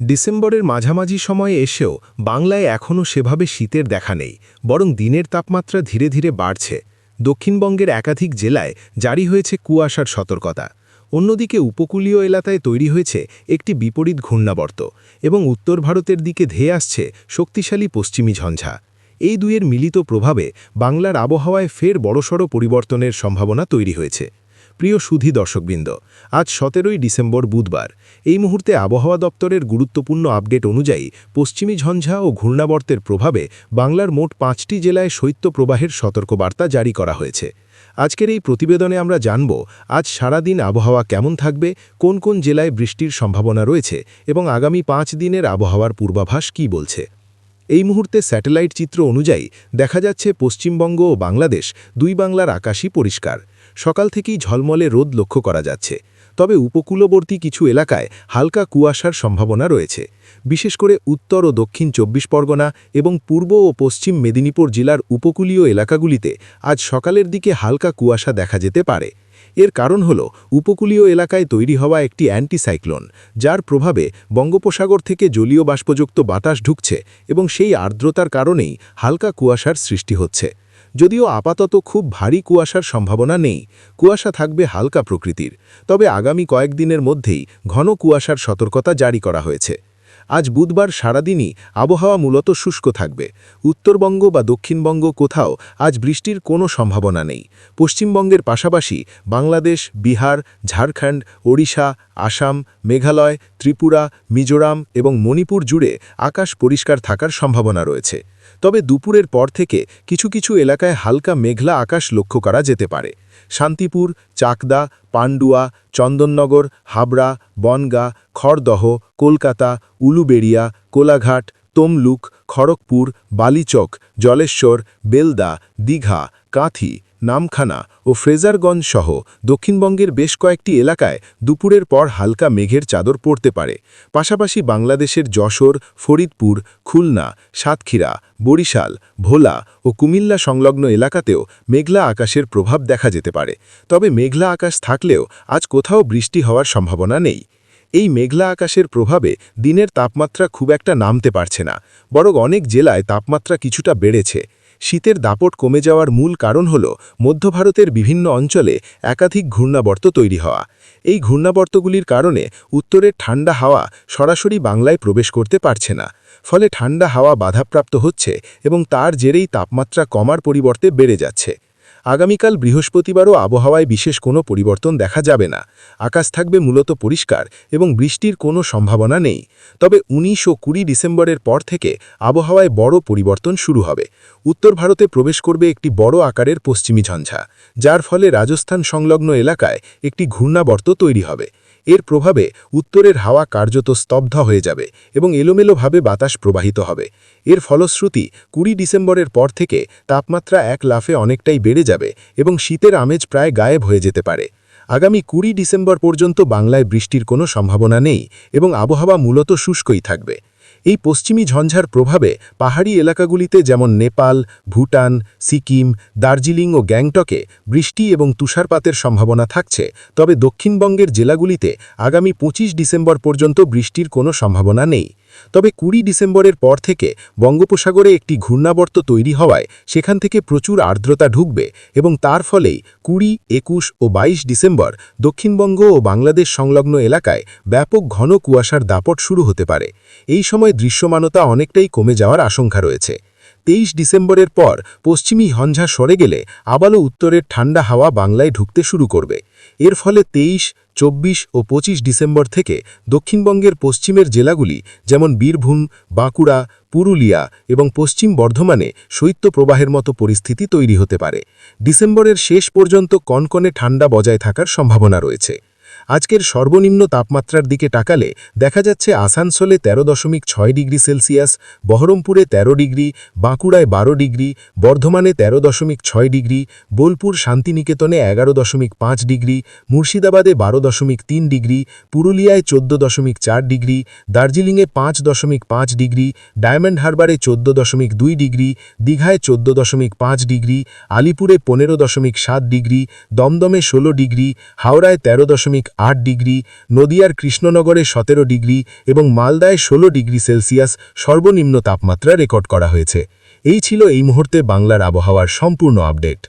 ডিসেম্বরের মাঝামাঝি সময়ে এসেও বাংলায় এখনও সেভাবে শীতের দেখা নেই, বরং দিনের তাপমাত্রা ধীরে ধীরে বাড়ছে। দক্ষিণবঙ্গের একাধিক জেলায় জারি হয়েছে কুয়াশার সতর্কতা। অন্যদিকে উপকূলীয় এলাকায় তৈরি হয়েছে একটি বিপরীত ঘূর্ণাবর্ত এবং উত্তর ভারতের দিকে ধেয়ে আসছে শক্তিশালী পশ্চিমী ঝঞ্ঝা। এই দুয়ের মিলিত প্রভাবে বাংলার আবহাওয়ায় ফের বড়সড় পরিবর্তনের সম্ভাবনা তৈরি হয়েছে। প্রিয় সুধী দর্শকবৃন্দ, আজ সতেরোই ডিসেম্বর বুধবার। এই মুহূর্তে আবহাওয়া দপ্তরের গুরুত্বপূর্ণ আপডেট অনুযায়ী পশ্চিমী ঝঞ্ঝা ও ঘূর্ণাবর্তের প্রভাবে বাংলার মোট পাঁচটি জেলায় শৈত্যপ্রবাহের সতর্কবার্তা জারি করা হয়েছে। আজকের এই প্রতিবেদনে আমরা জানব, আজ সারাদিন আবহাওয়া কেমন থাকবে, কোন কোন জেলায় বৃষ্টির সম্ভাবনা রয়েছে এবং আগামী পাঁচ দিনের আবহাওয়ার পূর্বাভাস কী বলছে। এই মুহূর্তে স্যাটেলাইট চিত্র অনুযায়ী দেখা যাচ্ছে পশ্চিমবঙ্গ ও বাংলাদেশ দুই বাংলার আকাশই পরিষ্কার। সকাল থেকেই ঝলমলে রোদ লক্ষ্য করা যাচ্ছে। তবে উপকূলবর্তী কিছু এলাকায় হালকা কুয়াশার সম্ভাবনা রয়েছে। বিশেষ করে উত্তর ও দক্ষিণ চব্বিশ পরগনা এবং পূর্ব ও পশ্চিম মেদিনীপুর জেলার উপকূলীয় এলাকাগুলিতে আজ সকালের দিকে হালকা কুয়াশা দেখা যেতে পারে। এর কারণ হল, উপকূলীয় এলাকায় তৈরি হওয়া একটি অ্যান্টিসাইক্লোন, যার প্রভাবে বঙ্গোপসাগর থেকে জলীয় বাষ্পযুক্ত বাতাস ঢুকছে এবং সেই আর্দ্রতার কারণেই হালকা কুয়াশার সৃষ্টি হচ্ছে। যদিও আপাতত খুব ভারী কুয়াশার সম্ভাবনা নেই, কুয়াশা থাকবে হালকা প্রকৃতির, তবে আগামী কয়েকদিনের মধ্যেই ঘন কুয়াশার সতর্কতা জারি করা হয়েছে। আজ বুধবার সারাদিনই আবহাওয়া মূলত শুষ্ক থাকবে, উত্তরবঙ্গ বা দক্ষিণবঙ্গ কোথাও আজ বৃষ্টির কোনো সম্ভাবনা নেই। পশ্চিমবঙ্গের পাশাপাশি বাংলাদেশ, বিহার, ঝাড়খণ্ড, ওড়িশা, আসাম, মেঘালয়, ত্রিপুরা, মিজোরাম এবং মণিপুর জুড়ে আকাশ পরিষ্কার থাকার সম্ভাবনা রয়েছে। তবে দুপুরের পর থেকে কিছু কিছু এলাকায় হালকা মেঘলা আকাশ লক্ষ্য করা যেতে পারে। শান্তিপুর, চাকদা, পান্ডুয়া, চন্দননগর, হাবড়া, বনগা, খড়দহ, কলকাতা, উলুবেড়িয়া, কোলাঘাট, তমলুক, খড়গপুর, বালিচক, জলেশ্বর, বেলদা, দীঘা, কাঁথি নামখানা ও ফ্রেজারগঞ্জ সহ দক্ষিণবঙ্গের বেশ কয়েকটি এলাকায় দুপুরের পর হালকা মেঘের চাদর পড়তে পারে। পাশাপাশি বাংলাদেশের যশোর, ফরিদপুর, খুলনা, সাতক্ষীরা, বরিশাল, ভোলা ও কুমিল্লা সংলগ্ন এলাকাতেও মেঘলা আকাশের প্রভাব দেখা যেতে পারে। তবে মেঘলা আকাশ থাকলেও আজ কোথাও বৃষ্টি হওয়ার সম্ভাবনা নেই। এই মেঘলা আকাশের প্রভাবে দিনের তাপমাত্রা খুব একটা নামতে পারছে না, বরং অনেক জেলায় তাপমাত্রা কিছুটা বেড়েছে। শীতের দাপট কমে যাওয়ার মূল কারণ হল মধ্য ভারতের বিভিন্ন অঞ্চলে একাধিক ঘূর্ণাবর্ত তৈরি হওয়া। এই ঘূর্ণাবর্তগুলির কারণে উত্তরের ঠান্ডা হাওয়া সরাসরি বাংলায় প্রবেশ করতে পারছে না। ফলে ঠান্ডা হাওয়া বাধাপ্রাপ্ত হচ্ছে এবং তার জেরেই তাপমাত্রা কমার পরিবর্তে বেড়ে যাচ্ছে। আগামীকাল বৃহস্পতিবারও আবহাওয়ায় বিশেষ কোনো পরিবর্তন দেখা যাবে না। আকাশ থাকবে মূলত পরিষ্কার এবং বৃষ্টির কোনো সম্ভাবনা নেই। তবে ১৯ ও কুড়ি ডিসেম্বরের পর থেকে আবহাওয়ায় বড় পরিবর্তন শুরু হবে। উত্তর ভারতে প্রবেশ করবে একটি বড় আকারের পশ্চিমী ঝঞ্ঝা, যার ফলে রাজস্থান সংলগ্ন এলাকায় একটি ঘূর্ণাবর্ত তৈরি হবে। এর প্রভাবে উত্তরের হাওয়া কার্যত স্তব্ধ হয়ে যাবে এবং এলোমেলোভাবে বাতাস প্রবাহিত হবে। এর ফলশ্রুতি কুড়ি ডিসেম্বরের পর থেকে তাপমাত্রা এক লাফে অনেকটাই বেড়ে যাবে এবং শীতের আমেজ প্রায় গায়েব হয়ে যেতে পারে। আগামী কুড়ি ডিসেম্বর পর্যন্ত বাংলায় বৃষ্টির কোনো সম্ভাবনা নেই এবং আবহাওয়া মূলত শুষ্কই থাকবে। এই পশ্চিমী ঝঞ্ঝার প্রভাবে পাহাড়ি এলাকাগুলিতে যেমন নেপাল, ভুটান, সিকিম, দার্জিলিং ও গ্যাংটকে বৃষ্টি এবং তুষারপাতের সম্ভাবনা থাকছে, তবে দক্ষিণবঙ্গের জেলাগুলিতে আগামী ২৫ ডিসেম্বর পর্যন্ত বৃষ্টির কোনো সম্ভাবনা নেই। তবে কুড়ি ডিসেম্বরের পর থেকে বঙ্গোপসাগরে একটি ঘূর্ণাবর্ত তৈরি হওয়ায় সেখান থেকে প্রচুর আর্দ্রতা ঢুকবে এবং তার ফলেই কুড়ি, একুশ ও ২২ ডিসেম্বর দক্ষিণবঙ্গ ও বাংলাদেশ সংলগ্ন এলাকায় ব্যাপক ঘন কুয়াশার দাপট শুরু হতে পারে। এই সময় দৃশ্যমানতা অনেকটাই কমে যাওয়ার আশঙ্কা রয়েছে। তেইশ ডিসেম্বরের পর পশ্চিমী হঞ্ঝা সরে গেলে আবারও উত্তরের ঠান্ডা হাওয়া বাংলায় ঢুকতে শুরু করবে। এর ফলে তেইশ চব্বিশ ও ২৫ ডিসেম্বর থেকে দক্ষিণবঙ্গের পশ্চিমের জেলাগুলি যেমন বীরভূম, বাঁকুড়া, পুরুলিয়া এবং পশ্চিম বর্ধমানে শৈত্যপ্রবাহের মতো পরিস্থিতি তৈরি হতে পারে। ডিসেম্বরের শেষ পর্যন্ত কনকনে ঠান্ডা বজায় থাকার সম্ভাবনা রয়েছে। আজকের সর্বনিম্ন তাপমাত্রার দিকে টাকালে দেখা যাচ্ছে আসানসোলে তেরো দশমিক ছয় ডিগ্রি সেলসিয়াস, বহরমপুরে ১৩ ডিগ্রি, বাঁকুড়ায় বারো ডিগ্রি, বর্ধমানে ১৩ দশমিক ছয় ডিগ্রি, বোলপুর শান্তিনিকেতনে এগারো দশমিক পাঁচ ডিগ্রি, মুর্শিদাবাদে বারো দশমিক তিন ডিগ্রি, পুরুলিয়ায় চোদ্দ দশমিক চার ডিগ্রি, দার্জিলিংয়ে পাঁচ দশমিক পাঁচ ডিগ্রি, ডায়মন্ড হারবারে চোদ্দ দশমিক দুই ডিগ্রি, দীঘায় চোদ্দ দশমিক পাঁচ ডিগ্রি, আলিপুরে পনেরো দশমিক সাত ডিগ্রি, দমদমে ষোলো ডিগ্রি, হাওড়ায় তেরো দশমিক আট ডিগ্রি, নদিয়ার কৃষ্ণনগরে সতেরো ডিগ্রি এবং মালদায় ষোলো ডিগ্রি সেলসিয়াস সর্বনিম্ন তাপমাত্রা রেকর্ড করা হয়েছে। এই ছিল এই মুহূর্তে বাংলার আবহাওয়ার সম্পূর্ণ আপডেট।